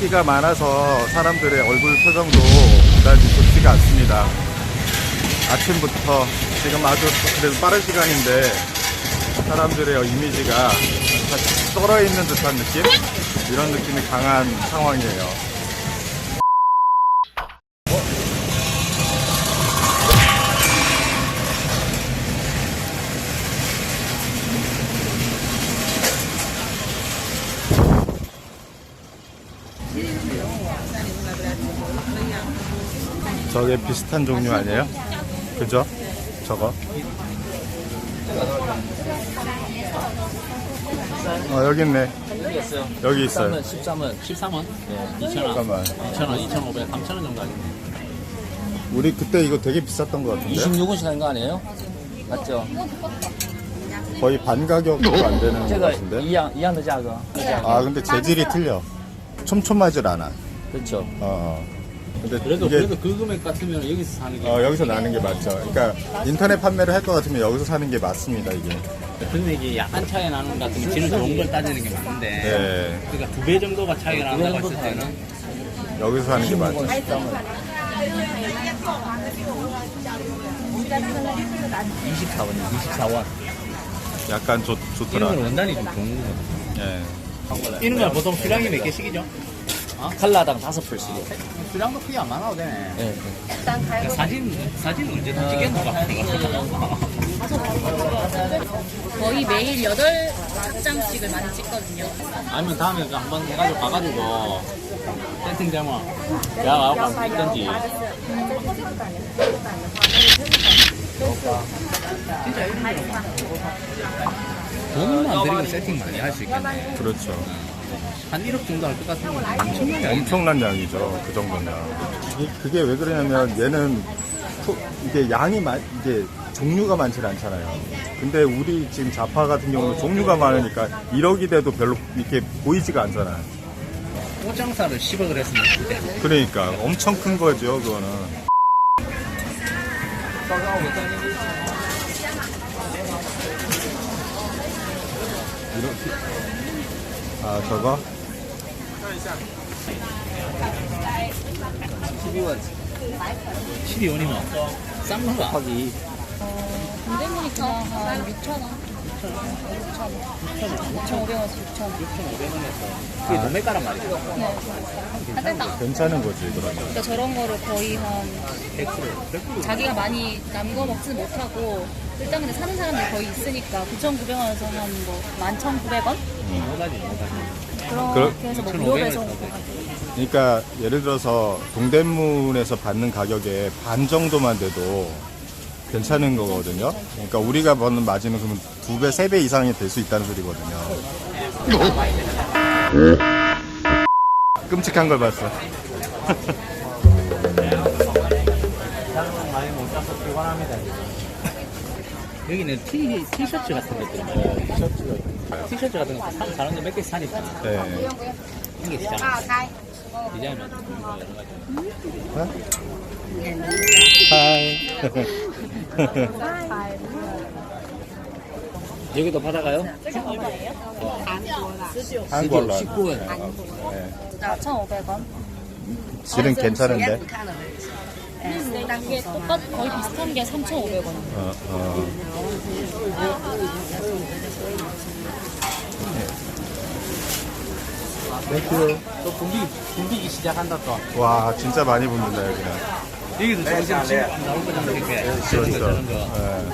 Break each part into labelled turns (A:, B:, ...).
A: 끼가 많아서 사람들의 얼굴 표정도 그다지 좋지가 않습니다. 아침부터 지금 아주 그래도 빠른 시간인데 사람들의 이미지가 다 떨어 있는 듯한 느낌? 이런 느낌이 강한 상황이에요. 저게 비슷한 종류 아니에요? 그죠? 저거? 어, 여기 있네.
B: 여기 있어요.
A: 여기 있어요.
B: 13원, 13원. 네, 2,000원.
A: 잠깐만.
B: 2,000원, 2,500, 3,000원 정도 하겠네.
A: 우리 그때 이거 되게 비쌌던 것 같은데?
B: 26원씩 하는 거 아니에요? 맞죠?
A: 거의 반 가격도 안 되는 것
B: 这个
A: 같은데?
B: 一样一样的价格.
A: 아, 근데 재질이 틀려. 촘촘하질 않아.
B: 그렇죠.
A: 어, 어. 근데
B: 그래도
A: 이게
B: 그래도 그 금액 같으면 여기서 사는 게.
A: 어, 여기서 나는 게 맞죠. 그러니까 인터넷 판매를 할 것 같으면 여기서 사는 게 맞습니다, 이게.
B: 금액이 약간 차이 나는 것 같으면 질은 좋은 걸 따지는 게 맞는데.
A: 네.
B: 그러니까 두 배 정도가 차이가 난다고 했을 때는
A: 여기서 사는 게 맞죠.
B: 24원, 24원.
A: 약간 좋,
B: 이런
A: 좋더라.
B: 건 원단이 좀 좋은 거예요.
A: 예.
B: 이런 건 보통 수량이 몇 개씩이죠? 어?
C: 칼라당 다섯 풀씩.
B: 수량도 크게 안 많아도 되네.
C: 네.
B: 사진, 사진 언제 다 찍겠노가?
D: 거의 매일 8장씩을 많이 찍거든요.
B: 아니면 다음에 그 한번 해가지고 가가지고 세팅되면 내가 가고 한번 찍든지 진짜 이런 거 돈은 안 들이고 세팅 많이 할 수 있겠네
A: 그렇죠.
B: 한 1억 정도 할 것 같으면 엄청나게
A: 엄청난 양이죠. 그 정도면. 그게 왜 그러냐면 얘는 소- 이게 양이 많, 이게 종류가 많지 않잖아요. 근데 우리 지금 자파 같은 경우는 종류가 많으니까 1억이 돼도 별로 이렇게 보이지가 않잖아요.
B: 꽃장사를 10억을 했으면 그때
A: 그러니까 엄청 큰 거죠, 그거는. 이렇게. 아, 저거?
B: 12원 12원이면 싼 건가?
D: 동대문이 그냥 한 6,000원. 6,500원에서 6,000원.
B: 6,500원에서 그게 노매가란 말이죠
D: 네. 아, 됐다.
A: 괜찮은 거지, 그러면.
D: 그러니까 저런 거를 거의 한
B: 100% 100%
D: 자기가 많이 남거 먹지는 못하고 일단 근데 사는 사람들이 거의 있으니까 9,900원에서 한 뭐 11,900원?
B: 뭐가지 뭐가지
D: 그렇게 해서 뭐
B: 6,500원
D: 무료배송
B: 에서
A: 그러니까 예를 들어서 동대문에서 받는 가격의 반 정도만 돼도 괜찮은 거거든요. 그러니까 우리가 버는 마진은 그러면 두 배, 세 배 이상이 될 수 있다는 소리거든요. 끔찍한 걸 봤어.
B: 여기는 티, 티셔츠 같은 것들 있잖아요. 티셔츠. 티셔츠 같은 거 사면 다른 거몇개 사니까.
A: 네.
B: 이게 진짜. 디자인은 좀 여러 가지.
A: 하이.
C: 여기도 받아가요?
A: 한국어로.
C: 19원.
A: 네.
D: 4,500원.
A: 질은 괜찮은데.
D: 이게 똑같 거의 비슷한 게 3,500원.
A: 어, 어. 땡큐.
B: 또 붐비, 붐비기 시작한다 또.
A: 와, 진짜 많이 붙는다, 여기는.
B: 여기도 조금 지금 나올 거잖아, 이렇게.
A: 그렇죠.
B: 저런 거.
A: 네.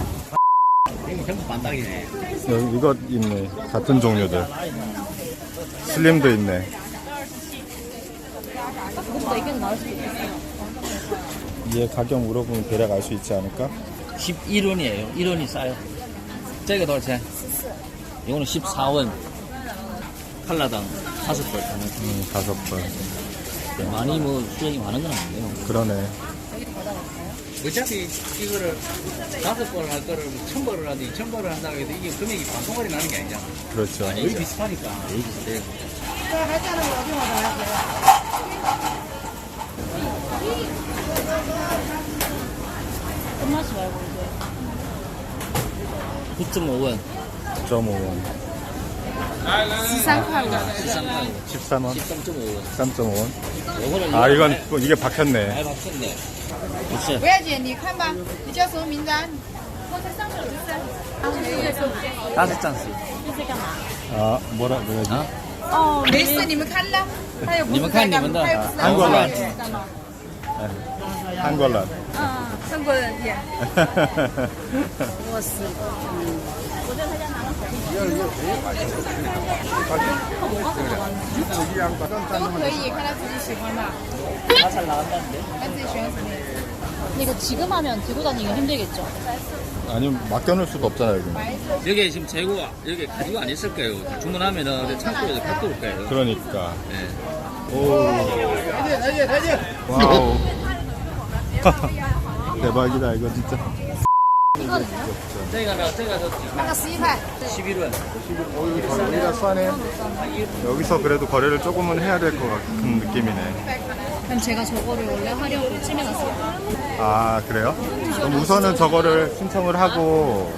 B: 여기 전부 반딱이네.
A: 여기 이거 있네. 같은 종류들. 슬림도 있네.
D: 그것보다 이게 더 나을 수도 있겠어요.
A: 얘 가격 물어보면 대략 알 수 있지 않을까?
C: 11원이에요. 1원이 싸요. 저기가 돌체. 이거는 14원. 칼라당 다섯 풀 하는.
A: 음, 다섯 번.
C: 많이 뭐 수익이 많은 건 아닌데요.
A: 그러네.
B: 어차피 이거를 다섯 번을 할 거를 천 번을 하든 이천 번을 한다고 해도 이게 금액이 반송거리 나는 게 아니잖아.
A: 그렇죠.
B: 거의 비슷하니까. 거의 비슷해.
D: 끝나지 말고 이제
C: 9.5원.
A: 9.5원.
D: 13块
C: 13만
A: 13원,
C: 13.5원
A: 13.5원.
C: 요거는
A: 아, 이건 또 이게 박혔네.
C: 잘 박혔네 그치
E: 不要紧，你看吧，你叫什么名字啊？
C: 다섯 장씩
A: 아, 뭐라 그래야지?
C: 어?
E: 没事，你们看了，他又不是
C: 你们看
E: 在干
C: 你们的
E: 他又不是在
A: 한국
E: 干
A: 란 한국 란.
E: 中国人也。都可以，看他自己喜欢吧。
C: 다잘 나간다는데
E: 他自己喜欢什么颜色？
D: 근데 이거 지금 하면 들고 다니기 힘들겠죠?
A: 아니면 맡겨놓을 수도 없잖아요, 여기.
C: 여기 지금 재고가 여기 가지고 안 있을 거예요 주문하면은 창고에서 갖고 올 거예요
A: 그러니까.
C: 네.
A: 오. 와우. 대박이다 이거 진짜.
E: 이거 아
C: 11원.
A: 여기서 그래도 거래를 조금은 해야 될 것 같은 느낌이네.
D: 그럼 제가 저거를 원래 하려고 찜해놨어요.
A: 아 그래요? 그럼 우선은 저거를 신청을 하고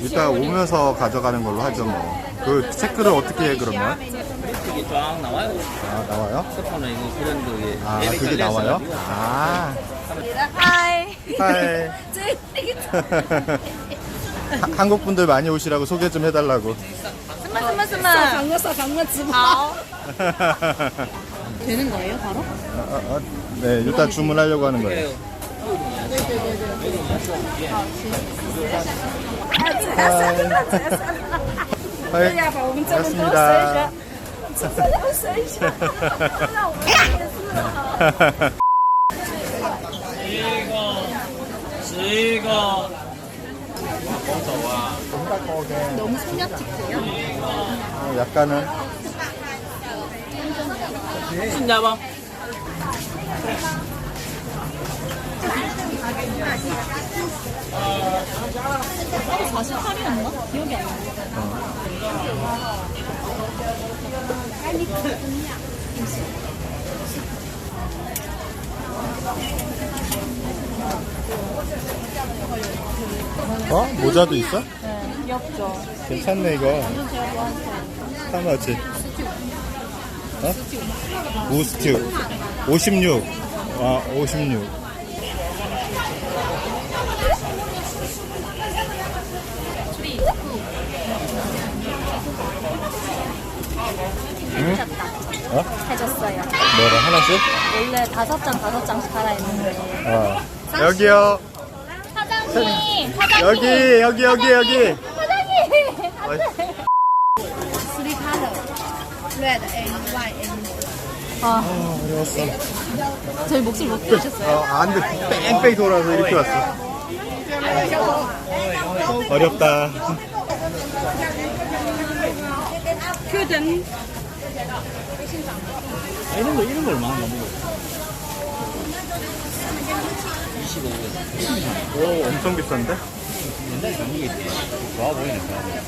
A: 이따 오면서 가져가는 걸로 하죠 뭐. 그 체크를 어떻게 해 그러면?
C: 이게 쫙 나와요.
A: 아 나와요?
C: 스폰은 이거 그런 거에
A: 아 그게 나와요? 아.
E: 嗨，
A: 하이. 하- 한국 분들 많이 오시라고 소개 좀 해달라고.
E: 什么什么什么？
D: 访问扫访问直播。 되는 거예요, 바로?
A: 아, 아, 네, 일단 주문하려고 하는 거예요. 하이. 반갑습니다.
C: 十个
D: 너무 소녀틱해요.
A: 어, 약간은
C: 新加坡
D: 48이었나? 기억이 안 나.
A: 어? 모자도 있어?
D: 네, 귀엽죠.
A: 괜찮네 이거. 하나치. 어? 무스튜. 56. 아, 56. 응? 어?
D: 해줬어요.
A: 뭐라 하나씩?
D: 원래 다섯 장 다섯 장씩 하라 했는데.
A: 어. 여기요.
D: 사장님! 사장님!
A: 여기 여기 여기 여기.
D: 사장님!
A: 어이.
E: Three color, red and white and
D: 아,
A: 아, 어려웠어.
D: 저희 목소리 못 들으셨어요?
A: 어, 안 돼. 뺑뺑 돌아서 이렇게 왔어. 어렵다.
C: 이런 거 이런 걸 많이 먹어 25원
A: 오, 엄청 비싼데?
C: 옛날에 가격이 좋아 보이네 좋아 보이네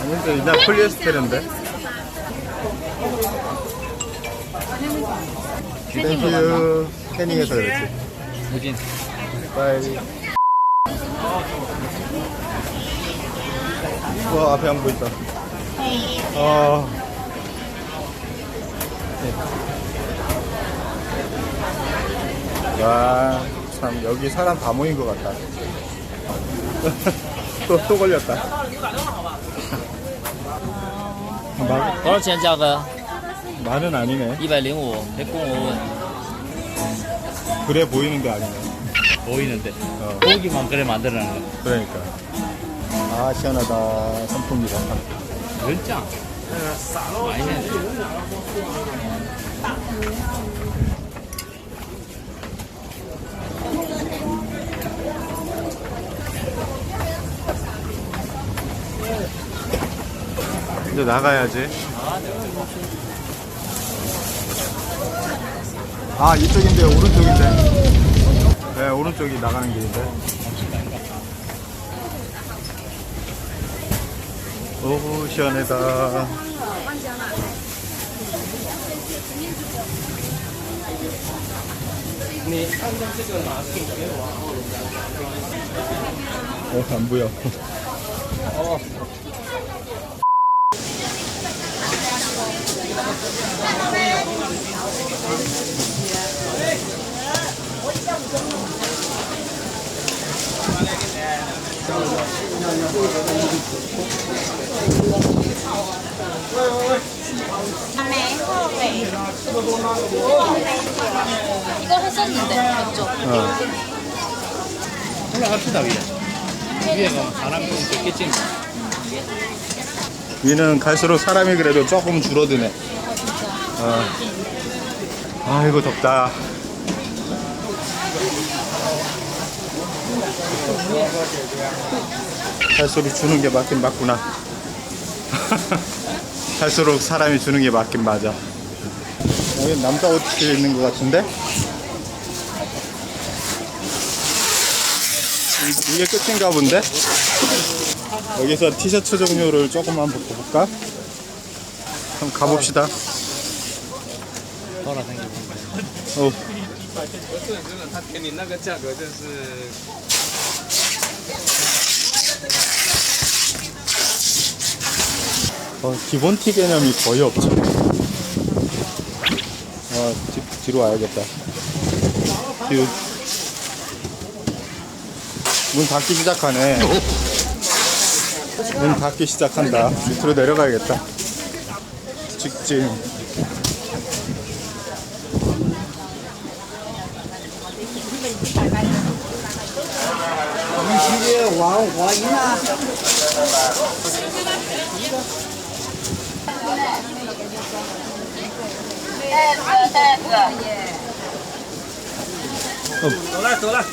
A: 아니, 근데 이날 폴리에스테르인데? 땡큐. 캐닝해서 그렇지.
C: 무진
A: 빠이. 와, 앞에 안 보인다. 어. 네. 와, 참, 여기 사람 다 모인 것 같다. 또, 또 걸렸다. 말,
C: 多少钱价格
A: 말은 아니네.
C: 105 105원
A: 그래 보이는 게 아니네.
C: 보이는데
A: 어,
C: 보기만 그래 만들어내는 거
A: 그러니까. 아, 시원하다. 선풍기가.
C: 열장
A: 이제 나가야지. 아, 이쪽인데, 오른쪽인데. 네, 오른쪽이 나가는 길인데. 오, 시원하다. 어, 안 보여.
D: 맞죠?
A: 어. 위는 갈수록 사람이 그래도 조금 줄어드네. 어. 아이고 덥다. 갈수록 주는 게 맞긴 맞구나. 갈수록 사람이 주는 게 맞긴 맞아. 여기 남자 옷이 있는 것 같은데? 이- 이게 끝인가 본데? 여기서 티셔츠 종류를 조금 한번 볼까? 한번 가봅시다. 어, 어, 기본 티 개념이 거의 없죠. 어, 뒤, 뒤로 와야겠다. 뒤로. 문 닫기 시작하네. 문 닫기 시작한다. 밑으로 내려가야겠다. 직진.
B: 我们直接往我一拿。
C: 走了走了。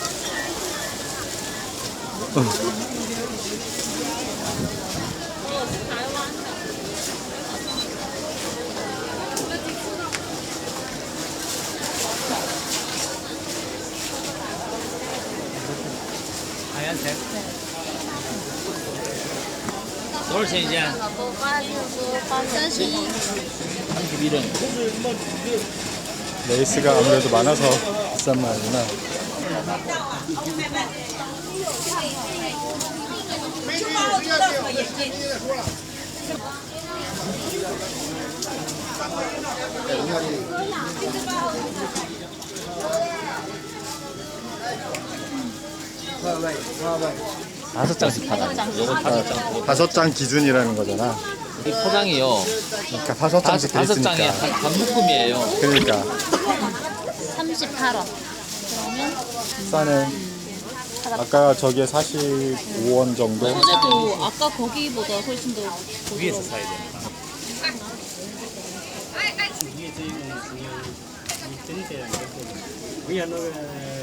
B: 하얀색?
D: 돌세이자
C: 31원
A: 레이스가 아무래도 많아서 비싼 말이구나.
C: 다섯 장씩 팔아. 요거 다섯 장.
A: 다섯 장 기준이라는 거잖아.
C: 이 포장이요.
A: 그러니까 다섯
C: 다섯,
A: 장씩 돼
C: 다섯
A: 있으니까.
C: 장에 한, 한 묶음이에요.
A: 그러니까
D: 38원. 그러면
A: 싸네. 아까 저게 45원 정도.
D: 소재도 아까 거기보다 훨씬 더
B: 위에서
D: 부드러워.
B: 사야 돼.
D: 이거 레이스 자체가 항상 한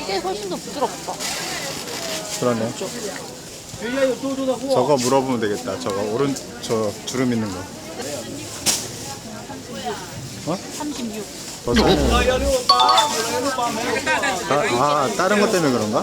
D: 이게 훨씬 더 부드럽다.
A: 그러네. 저거 물어보면 되겠다. 저거 오른 저 주름 있는 거. 어?
D: 36.
A: 더 싸네. 아, 아 다른 것 때문에 그런가?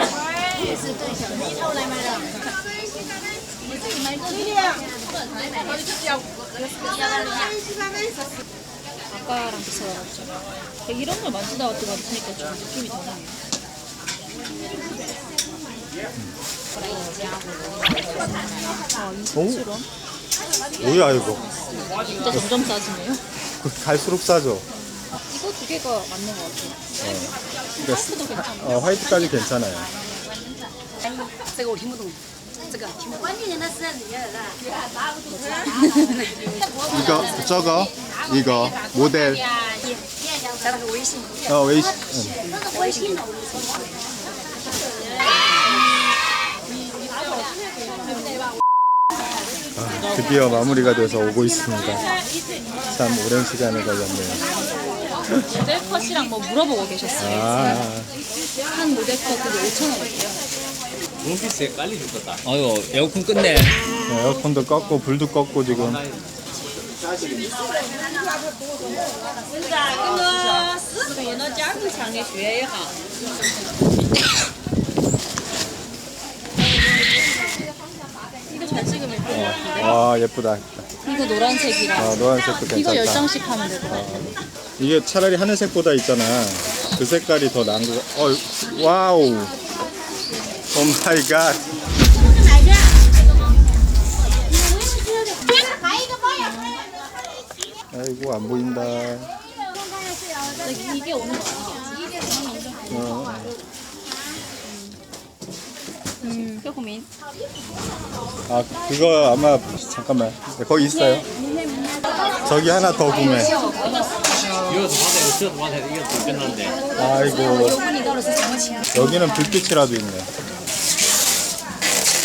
D: 아까랑 비슷하죠. 이런 걸 만지다 왔다 만지니까 좀 느낌이 다르네요. 아, 27원?
A: 뭐야 이거?
D: 진짜 점점 싸지네요.
A: 그 갈수록 싸죠.
D: 이거 두 개가 맞는 것 같아요.
A: 그러니까
D: 화이트도 괜찮아요.
A: 어, 화이트까지 괜찮아요.
F: 这个我听不懂，这个听不懂。
A: 이거 저거 이거 모델
F: 加了个微信，
A: 어 웨이시 응.
F: 微信。
A: 아, 드디어 마무리가 돼서 오고 있습니다. 참 오랜 시간이 걸렸네요.
D: 모델 컷이랑 뭐 물어보고 계셨어요.
A: 아,
D: 한 모델 컷 그게 5,000원이에요.
B: 원피스에 깔리 죽겠다.
C: 아유 에어컨 끝내.
A: 네, 에어컨도 껐고 불도 껐고 지금.
D: 이거
A: 와 예쁘다.
D: 이거 노란색이랑
A: 아, 노란색도
D: 이거 열
A: 괜찮다
D: 장씩 하면 될것 같아. 아,
A: 이게 차라리 하늘색보다 있잖아. 그 색깔이 더 나은 거 어, 와우. 오 마이 갓. 아이고 안 보인다.
D: 이게 오는
A: 거야.
D: 음, 조금인.
A: 아 그거 아마 잠깐만 네, 거기 있어요. 저기 하나 더 구매. 아이고 여기는 불빛이라도 있네.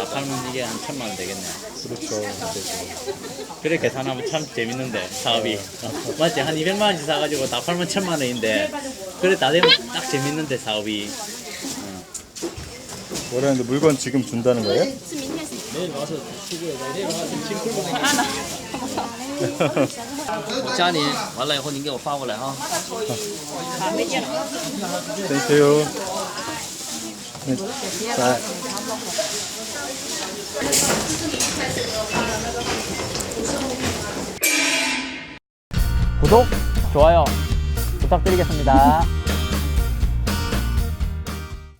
B: 명문시 사가지고 다 팔면 이게 한 천만 원 되겠네.
A: 그렇죠.
B: 그래 계산하면 참 재밌는데 사업이 어, 맞지 한 200만 원씩 사가지고 다 팔면 천만 원인데 그래 다 되면 딱 재밌는데 사업이
A: 뭐라는데 물건 지금 준다는 거예요?
B: 내일 와서 수고해 내일 와서 짐 풀고 다니
C: 家里完了以后你给我发过来哈。
A: 땡큐. 네. 자,
B: 구독 좋아요 부탁드리겠습니다.